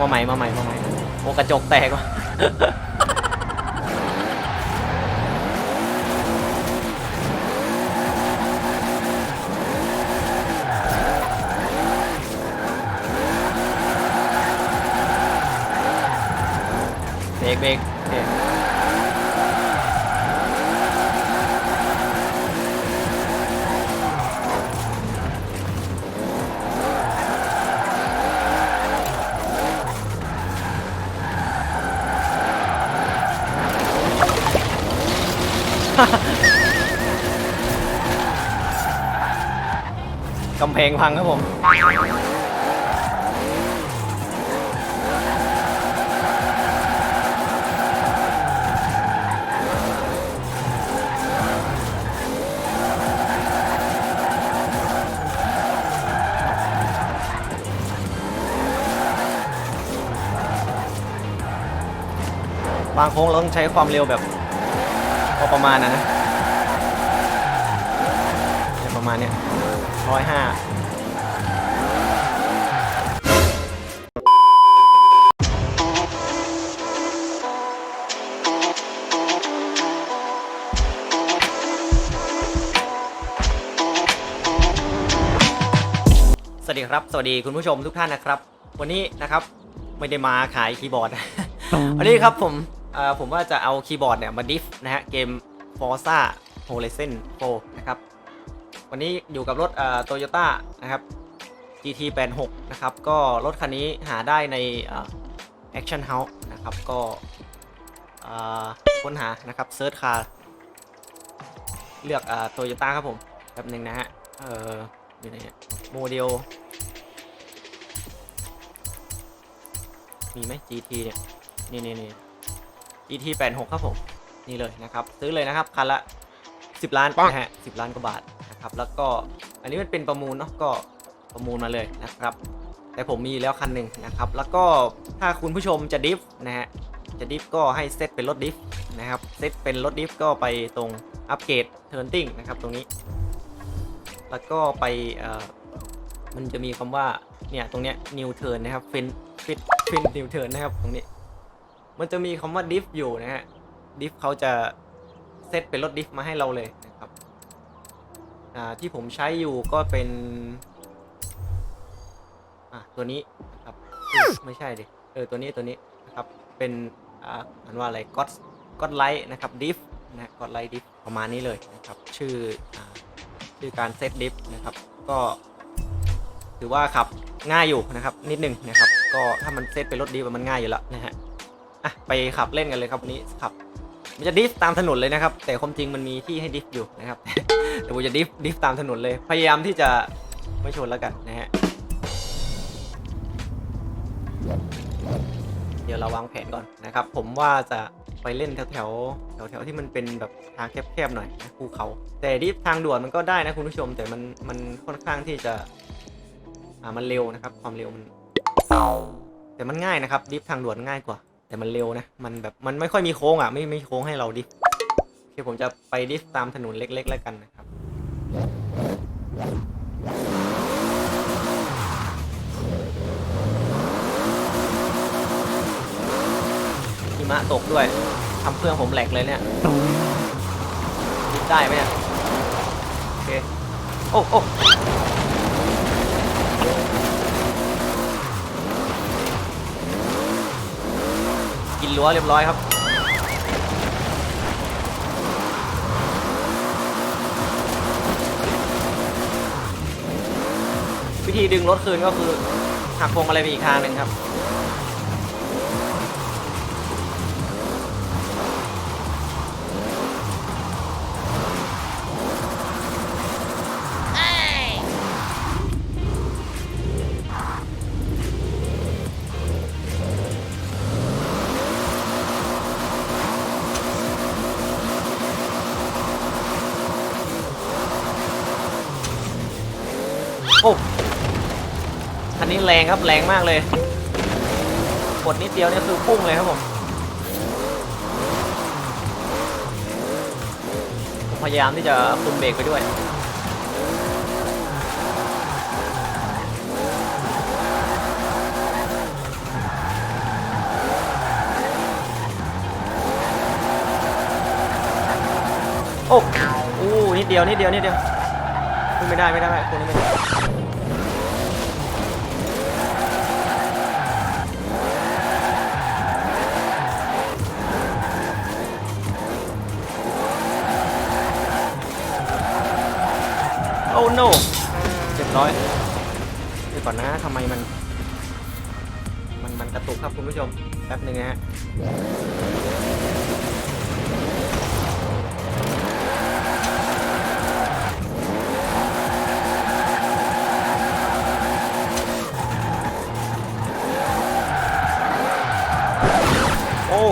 มาใหม่มาใหม่มาใหม่โอ้กระจกแตกว่ะเบรกเบรก กำแพงพังครับผม บางโค้งเราต้องใช้ความเร็วแบบ พอประมาณนะนะเนี่ยประมาณเนี้ยร้อยห้าสวัสดีครับ สวัสดีคุณผู้ชมทุกท่านนะครับ วันนี้นะครับไม่ได้มาขายคีย์บอร์ด วันนี้ครับผมเอ่อ ผมว่าจะเอาคีย์บอร์ดเนี่ยมาดิฟนะฮะเกม Forza Horizon 4 นะครับ วันนี้อยู่กับรถโตโยต้านะครับ GT 86 นะครับ ก็รถคันนี้หาได้ใน Action House นะครับ ก็ค้นหานะครับเซิร์ชคาเลือกโตโยต้าครับผมแป๊บหนึ่งนะฮะเอออยู่ไหนเนี่ยโมเดล มีไหม GT เนี่ย นี่นี่นี่ GT 86ครับผม นี่เลยนะครับ ซื้อเลยนะครับ คันละ 10 ล้านนะฮะ10 ล้านกว่าบาทนะครับ แล้วก็อันนี้มันเป็นประมูลเนาะก็ประมูลมาเลยนะครับ แต่ผมมีแล้วคันหนึ่งนะครับ แล้วก็ถ้าคุณผู้ชมจะดิฟนะฮะจะดิฟก็ให้เซตเป็นรถดิฟนะครับเซตเป็นรถดิฟก็ไปตรงอัปเกรดเทิร์นติ้งนะครับตรงนี้ แล้วก็ไปเอ่อมันจะมีคำว่าเนี่ยตรงเนี้ย new turn นะครับ fin fit fin new turn นะครับตรงนี้ มันจะมีคำว่า diff อยู่นะฮะ diff เขาจะเซตเป็นรถ diff มาให้เราเลยนะครับอ่าที่ผมใช้อยู่ก็เป็นอะตัวนี้นะครับไม่ใช่ดิเออตัวนี้ตัวนี้นะครับเป็นอ่าอันว่าอะไร god god light นะครับ diff นะ god light diff ประมาณนี้เลยนะครับชื่ออ่าชื่อการเซตดิฟนะครับก็ถือว่าขับง่ายอยู่นะครับนิดนึงนะครับก็ถ้ามันเซตเป็นรถดิฟมันง่ายอยู่แล้วนะฮะ อะไปขับเล่นกันเลยครับวันนี้ขับมันจะดิฟตามถนนเลยนะครับ แต่ความจริงมันมีที่ให้ดิฟอยู่นะครับแต่ผมจะดิฟดิฟตามถนนเลย พยายามที่จะไม่ชนแล้วกันนะฮะเดี๋ยวเราวางแผนก่อนนะครับ ผมว่าจะไปเล่นแถวแถวแถวที่มันเป็นแบบทางแคบๆหน่อยนะภูเขา แต่ดิฟทางด่วนมันก็ได้นะคุณผู้ชม แต่มันมันค่อนข้างที่จะอ่ามันเร็วนะครับ ความเร็วมันแต่มันง่ายนะครับดิฟทางด่วนง่ายกว่า แต่มันเร็วนะ มันแบบมันไม่ค่อยมีโค้งอะ ไม่ไม่มีโค้งให้เราดิฟโอเคผมจะไปดิฟตามถนนเล็ก ๆ แล้วกันนะครับหิมะตกด้วยทำเครื่องผมแหลกเลยเนี่ยดิฟได้ไหมเนี่ยโอเคโอ้โอ้ กินรั้วเรียบร้อยครับวิธีดึงรถคืนก็คือหักพวงอะไรไปอีกทางหนึ่งครับ นี้แรงครับแรงมากเลยกดนิดเดียวนี่คือพุ่งเลยครับผมพยายามที่จะคุมเบรกไปด้วยโอ้โหนิดเดียวนิดเดียวนิดเดียวไม่ได้ไม่ได้คนนี้ไม่ได้ อ้ no เรียบร้อยเดี๋ยวก่อนนะทำไมมัน มันมันกระตุกครับคุณผู้ชม แป๊บหนึ่งนะฮะโอ้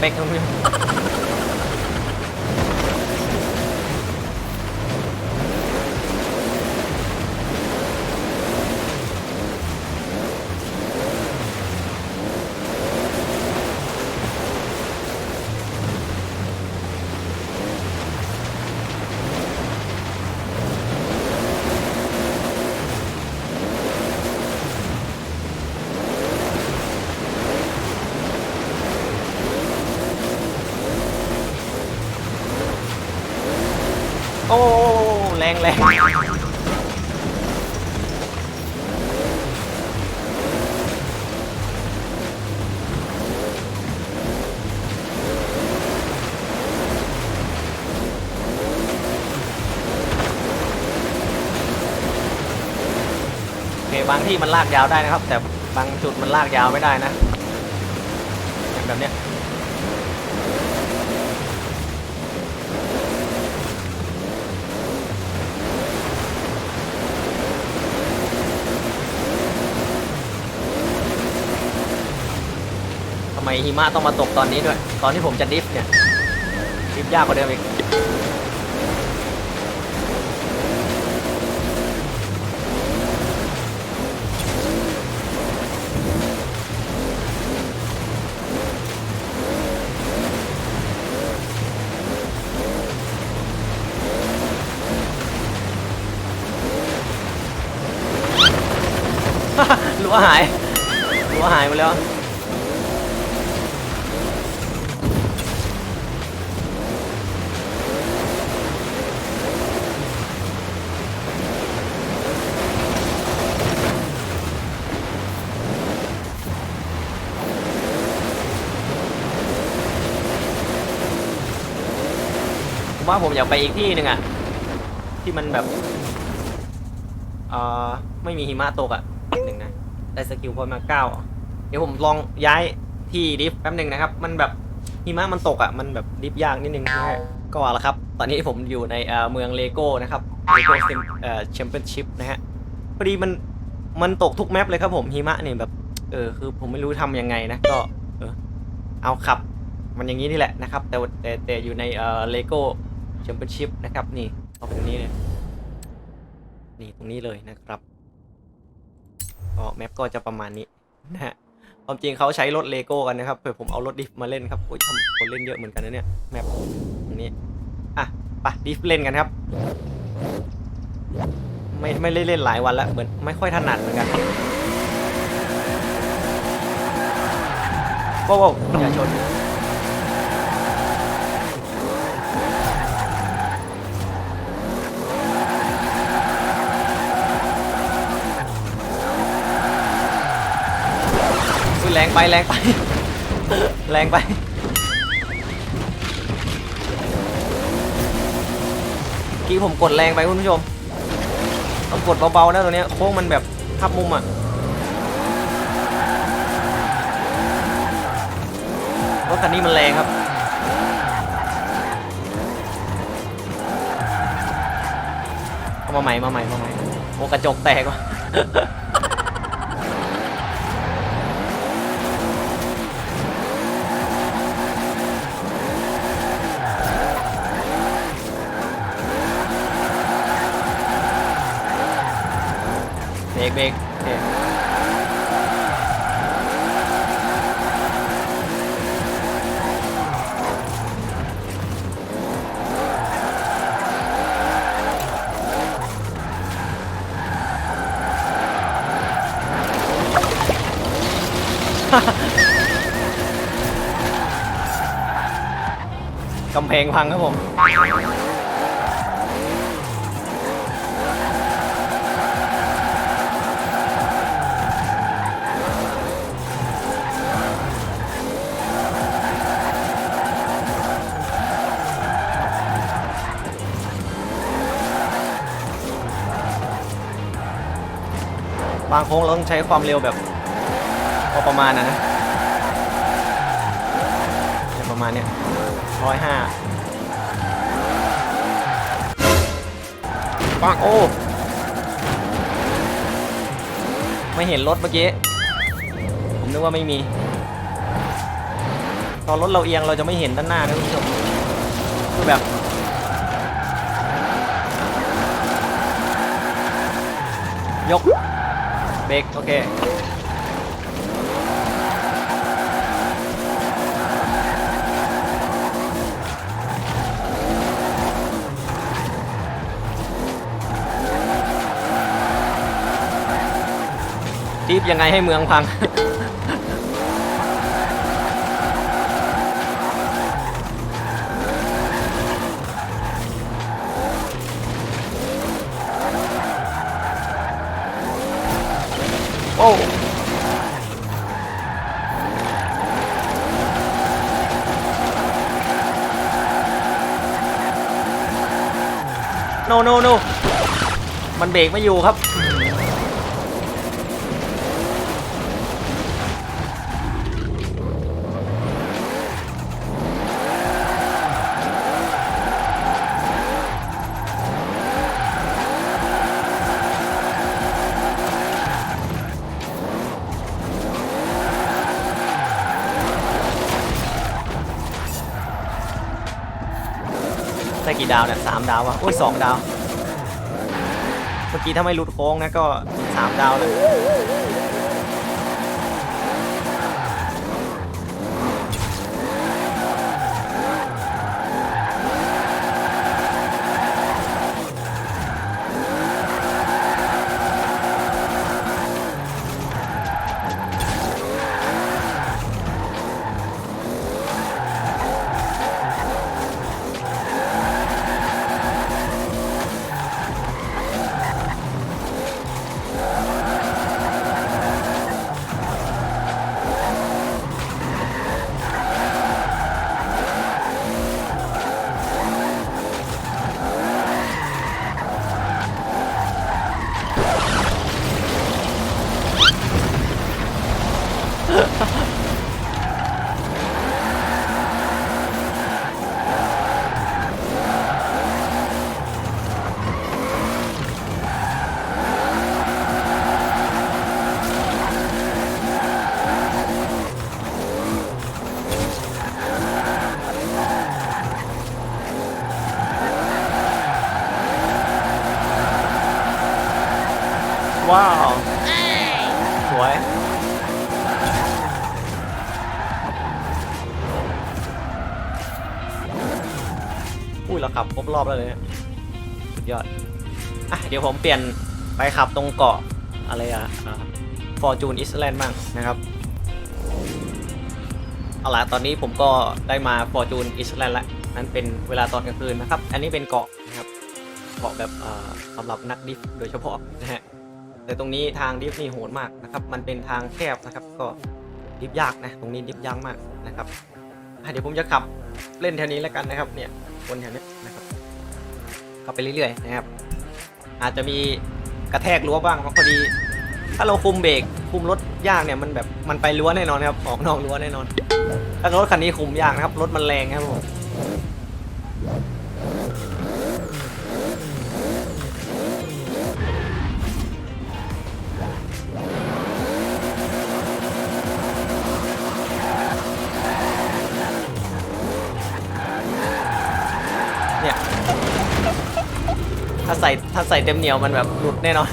เปคนะ รงแรงโอเคบางที่มันลากยาวได้นะครับ แต่บางจุดมันลากยาวไม่ได้นะอย่างแบบเนี้ย ไมหิมะต้องมาตกตอนนี้ด้วย ตอนที่ผมจะดริฟต์เนี่ยดริฟต์ยากกว่าเดิมอีกรั้วหายรั้วหายหมดแล้ว ผมว่าผมอยากไปอีกที่หนึ่งอะที่มันแบบเอ่อไม่มีหิมะตกอะหนึ่งนะได้สกิลพอยมาเก้าเดี๋ยวผมลองย้ายที่ดิฟแป๊บหนึ่งนะครับ มันแบบหิมะมันตกอะมันแบบดิฟยากนิดนึงนะฮะก็เอาละครับ ตอนนี้ผมอยู่ในเอ่อเมืองเลโก้นะครับเลโก้เอ่อแชมเปี้ยนชิพนะฮะพอดีมันมันตกทุกแมปเลยครับผมหิมะเนี่ยแบบเออคือผมไม่รู้ทำยังไงนะก็เออเอาขับ มันอย่างนี้นี่แหละนะครับ แต่แต่แต่อยู่ในเอ่อเลโก้ แชมเปี้ยนชิพนะครับ นี่เอาตรงนี้เลยนี่ตรงนี้เลยนะครับก็แมปก็จะประมาณนี้นะฮะความจริงเขาใช้รถเลโก้กันนะครับเผื่อผมเอารถดิฟมาเล่นครับโอ้ยทำคนเล่นเยอะเหมือนกันนะเนี่ยแมปตรงนี้อะไปดิฟเล่นกันครับ ไม่ไม่ได้เล่นหลายวันแล้วเหมือนไม่ค่อยถนัดเหมือนกันโว้วๆอย่าชน รงไปแรงไป แรงไปกี้ผมกดแรงไปคุณผู้ชมต้องกดเบาๆนะตัวเนี้ยโค้งมันแบบทับมุมอะรถคันนี้มันแรงครับเอามาใหม่มาใหม่มาใหม่โอ้กระจกแตกว่ะ เบรกโอเคกำแพงพังครับผมางโค้งเราต้องใช้ความเร็วแบบพอประมาณนะนะประมาณเนี้ยร้อยห้าปังโอ้ ไม่เห็นรถเมื่อกี้ ผมนึกว่าไม่มี ตอนรถเราเอียงเราจะไม่เห็นด้านหน้านะคุณผู้ชมคือแบบยก เบรกโอเคทีบยังไงให้เมืองพัง บรกไม่อยู่ครับ ได้กี่ดาวเนี่ยสามดาววะโอ้ยสองดาว กี้ถ้าไม่หลุดโค้งนะก็สามดาวเลย ราขับรอบแล้วเลยเนี่ยสุดยอดอะเดี๋ยวผมเปลี่ยนไปขับตรงเกาะอะไรอะฟอร์จูนอิสแลนด์บ้างนะครับเอาล่ะตอนนี้ผมก็ได้มาฟอร์จูนอิสแลนด์แล้วนั่นเป็นเวลาตอนกลางคืนนะครับ อันนี้เป็นเกาะนะครับเกาะแบบเอ่อสำหรับนักดิฟโดยเฉพาะนะฮะแต่ตรงนี้ทางดิฟนี่โหดมากนะครับ มันเป็นทางแคบนะครับ ก็ดิฟยากนะ ตรงนี้ดิฟยากมากนะครับเดี๋ยวผมจะขับเล่นแถวนี้แล้วกันนะครับ เนี่ยวนแถวนี้นะครับ ข้าไปเรื่อยๆนะครับ อาจจะมีกระแทกรั้วบ้างเพราะพอดี ถ้าเราคุมเบรกคุมรถยากเนี่ยมันแบบมันไปรั้วแน่นอนครับออกนอกรั้วแน่นอนถ้ารถคันนี้คุมยากนะครับรถมันแรงครับผม ถ้าใส่ถ้าใส่เต็มเหนียวมันแบบหลุดแน่นอน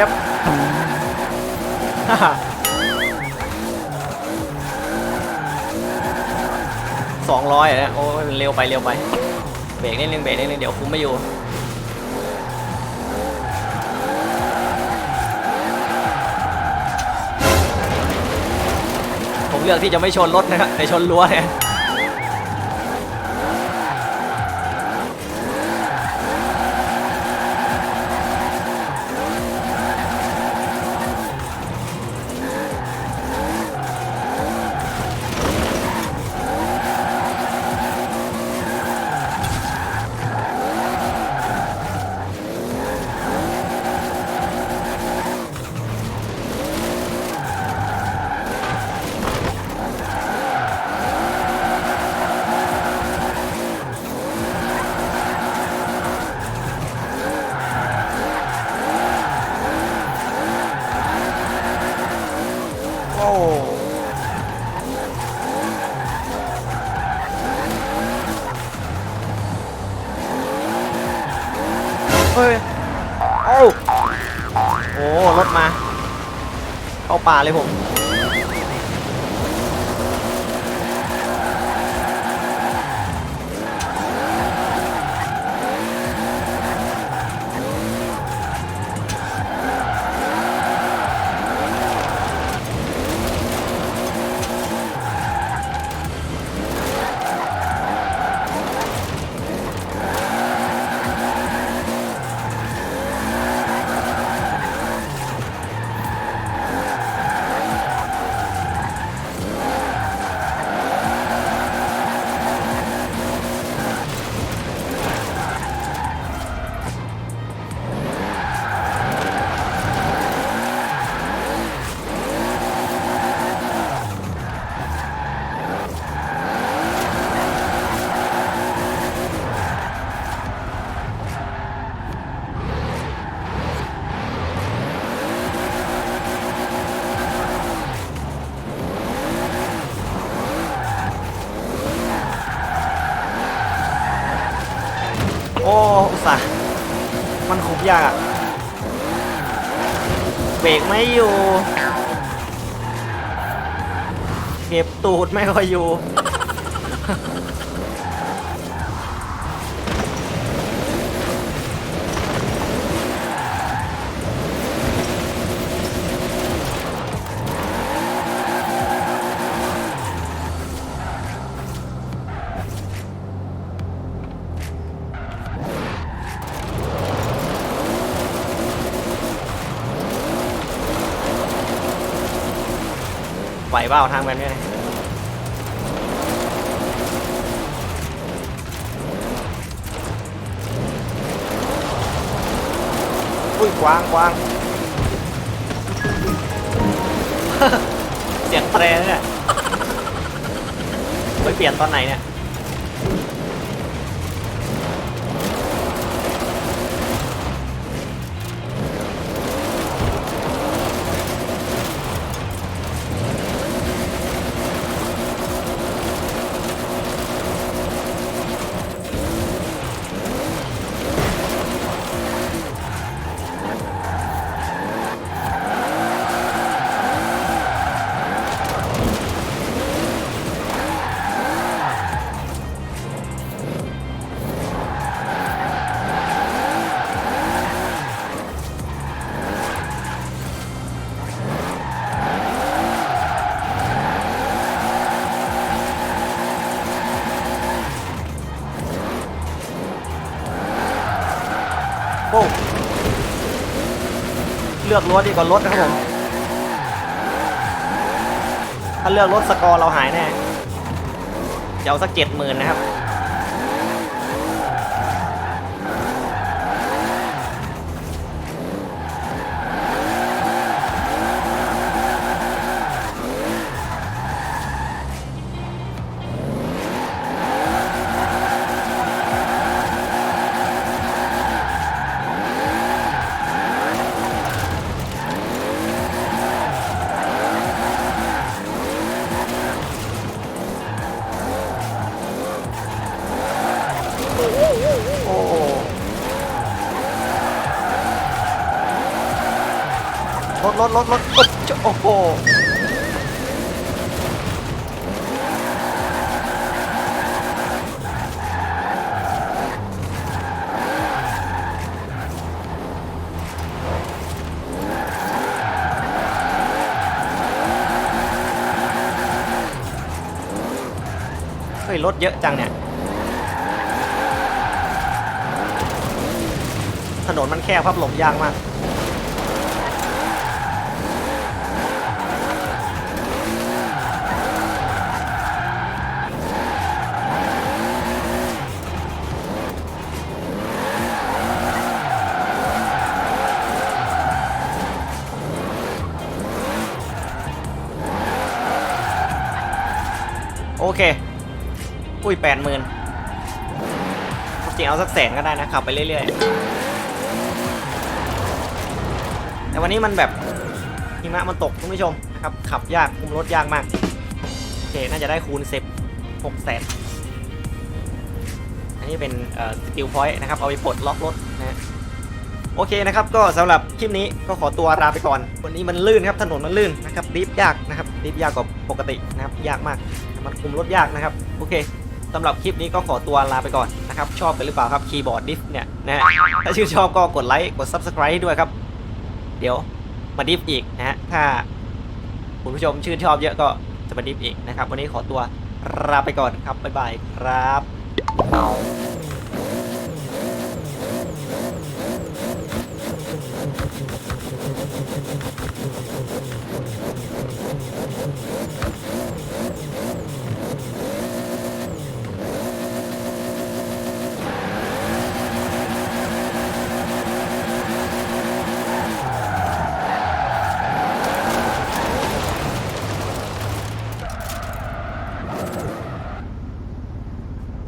เย็บสองร้อยนะโอ้ยเร็วไปเร็วไป เบรกนิดนึงเบรกนิดนึงเดี๋ยวคุ้มไม่อยู่ผมเลือกที่จะไม่ชนรถนะครับแต่ชนรั้วเนี่ย เลยผม รกไม่อยู่ เก็บตูดไม่ค่อยอยู่ เปล่าทางแบบนี้อุ้ยกวางกวางเสียงแตรเนี่ยไปเปลี่ยนตอนไหนเนี่ย เลือกรถดีกว่ารถนะครับผม ถ้าเลือกรถสกอร์เราหายแน่จะเอาสักเจ็ดหมื่นนะครับ รถรถรถโอ้โหโอ้โหเฮ้ยรถเยอะจังเนี่ย ถนนมันแคบครับหลบยากมาก อเค อุ้ยแปดหมื่นจริงเอาสักแสนก็ได้นะขับไปเรื่อยๆ แต่วันนี้มันแบบหิมะมันตกคุณผู้ชมนะครับขับยากคุมรถยากมาก โอเค น่าจะได้คูณสิบหกแสนอันนี้เป็นสกิลพอยต์นะครับ เอาไปปลดล็อกรถนะฮะโอเคนะครับ ก็สำหรับคลิปนี้ก็ขอตัวลาไปก่อน วันนี้มันลื่นครับถนนมันลื่นนะครับดริฟต์ยากนะครับดริฟต์ยากกว่า ปกตินะครับยากมากมันคุมรถยากนะครับโอเคสำหรับคลิปนี้ก็ขอตัวลาไปก่อนนะครับชอบกันหรือเปล่าครับคีย์บอร์ดดิฟเนี่ยนะฮะถ้าชื่นชอบก็กดไลค์กด Subscribe ให้ด้วยครับ เดี๋ยวมาดิฟอีกนะฮะถ้าคุณผู้ชมชื่นชอบเยอะก็จะมาดิฟอีกนะครับ วันนี้ขอตัวลาไปก่อนครับบ๊ายบายครับ